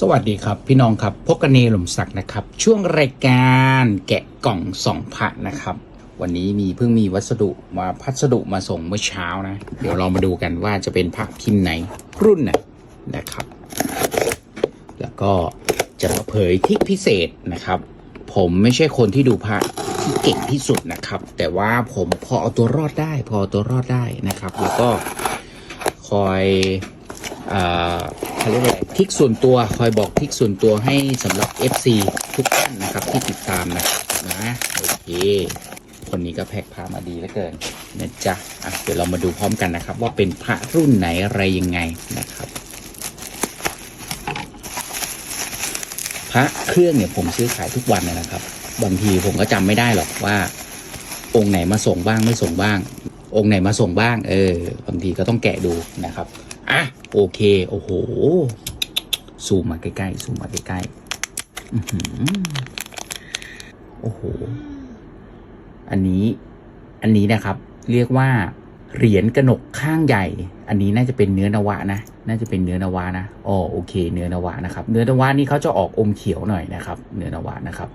สวัสดีครับพี่น้องครับพบกันเนหลมศักดิ์นะครับ ช่วงรายการแกะกล่องสองพระนะครับ วันนี้มีเพิ่งมีวัสดุมาพัสดุมาส่งเมื่อเช้านะ เดี๋ยวเรามาดูกันว่าจะเป็นพระพิมพ์ไหนรุ่นไหนนะครับ แล้วก็จะมาเผยทิคพิเศษนะครับ ผมไม่ใช่คนที่ดูพระที่เก่งที่สุดนะครับ แต่ว่าผมพอเอาตัวรอดได้ พอเอาตัวรอดได้นะครับ แล้วก็คอย เอ่อเขาเรียกว่าอะไรทริคส่วนตัวคอยบอกทิคส่วนตัวให้สำหรับ FC ทุกท่านนะครับที่ติดตามนะครับนะโอเคคนนี้ก็แพ็คพามาดีเหลือเกินนะจ๊ะอะเดี๋ยวเรามาดูพร้อมกันนะครับ ว่าเป็นพระรุ่นไหนอะไรยังไงนะครับ พระเครื่องเนี่ยผมซื้อขายทุกวันนะครับ บางทีผมก็จำไม่ได้หรอกว่า องค์ไหนมาส่งบ้างไม่ส่งบ้าง องค์ไหนมาส่งบ้าง เออบางทีก็ต้องแกะดูนะครับ อะโอเค โอ้โห ซูมมาใกล้ๆ ซูมมาใกล้ๆโอ้โห อันนี้ อันนี้นะครับ เรียกว่า เหรียญกระหนกข้างใหญ่ อันนี้น่าจะเป็นเนื้อนวะนะ น่าจะเป็นเนื้อนวะนะ อ๋อ โอเค เนื้อนวะนะครับ เนื้อนวะนี่เขาจะออกอมเขียวหน่อยนะครับ เนื้อนวะนะครับ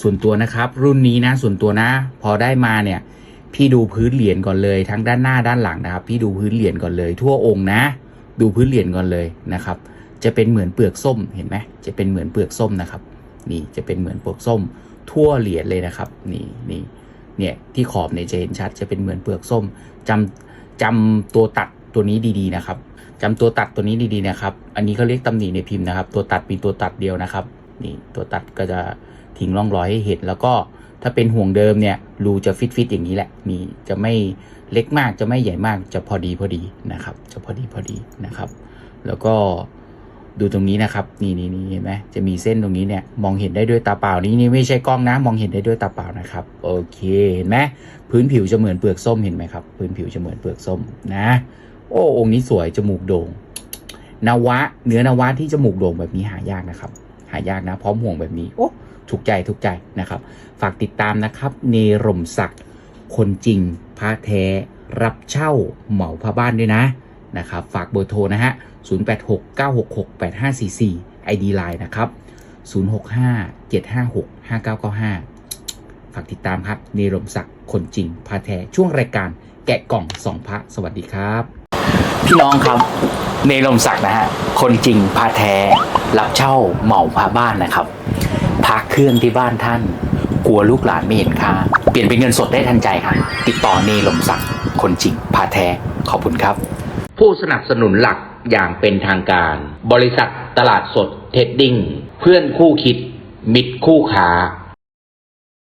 ส่วนตัวนะครับ รุ่นนี้นะ ส่วนตัวนะ พอได้มาเนี่ย พี่ดูพื้นเหรียญก่อนเลย ทั้งด้านหน้าด้านหลังนะครับ พี่ดูพื้นเหรียญก่อนเลย ทั่วองค์นะ ดูพื้นเหรียญก่อนเลยนะครับ จะเป็นเหมือนเปลือกส้มเห็นไหมจะเป็นเหมือนเปลือกส้มนะครับ นี่จะเป็นเหมือนเปลือกส้ม ทั่วเหรียญเลยนะครับ นี่นี่เนี่ยที่ขอบเนี่ยจะเห็นชัดจะเป็นเหมือนเปลือกส้มจำจำตัวตัดตัวนี้ดีๆนะครับจำตัวตัดตัวนี้ดีๆนะครับ อันนี้เขาเรียกตำหนิในพิมพ์นะครับ ตัวตัดมีตัวตัดเดียวนะครับ นี่ตัวตัดก็จะทิ้งร่องรอยให้เห็นแล้วก็ ถ้าเป็นห่วงเดิมเนี่ยรูจะฟิตฟิตอย่างนี้แหละนี่จะไม่เล็กมากจะไม่ใหญ่มากจะพอดีพอดีนะครับ จะพอดีพอดีนะครับ แล้วก็ดูตรงนี้นะครับ นี่นี่นี่เห็นไหมจะมีเส้นตรงนี้เนี่ยมองเห็นได้ด้วยตาเปล่านี่นี่ไม่ใช่กล้องนะ มองเห็นได้ด้วยตาเปล่านะครับโอเคเห็นไหมพื้นผิวจะเหมือนเปลือกส้มเห็นไหมครับ พื้นผิวจะเหมือนเปลือกส้มนะ โอ้องค์นี้สวยจมูกโด่งนวะเนื้อนวะที่จมูกโด่งแบบนี้หายากนะครับ หายากนะ พร้อมห่วงแบบนี้โอ้ ถูกใจถูกใจนะครับ ฝากติดตามนะครับ เนรมศักดิ์คนจริงพระแท้รับเช่าเหมาพระบ้านด้วยนะนะครับ ฝากเบอร์โทรนะฮะ 0869668544 ID Line นะครับ 0657565995 ฝากติดตามครับเนรมศักดิ์คนจริงพระแท้ช่วงรายการแกะกล่องสองพระสวัสดีครับ พี่น้องครับเนรมศักดิ์นะฮะคนจริงพระแท้รับเช่าเหมาพระบ้านนะครับ พักเครื่องที่บ้านท่าน กลัวลูกหลานไม่เห็นค่าเปลี่ยนเป็นเงินสดได้ทันใจครับ ติดต่อเนลมศักดิ์คนจริงพาแท้ขอบคุณครับ ผู้สนับสนุนหลักอย่างเป็นทางการ บริษัทตลาดสดเทดดิ้งเพื่อนคู่คิด มิตรคู่ค้า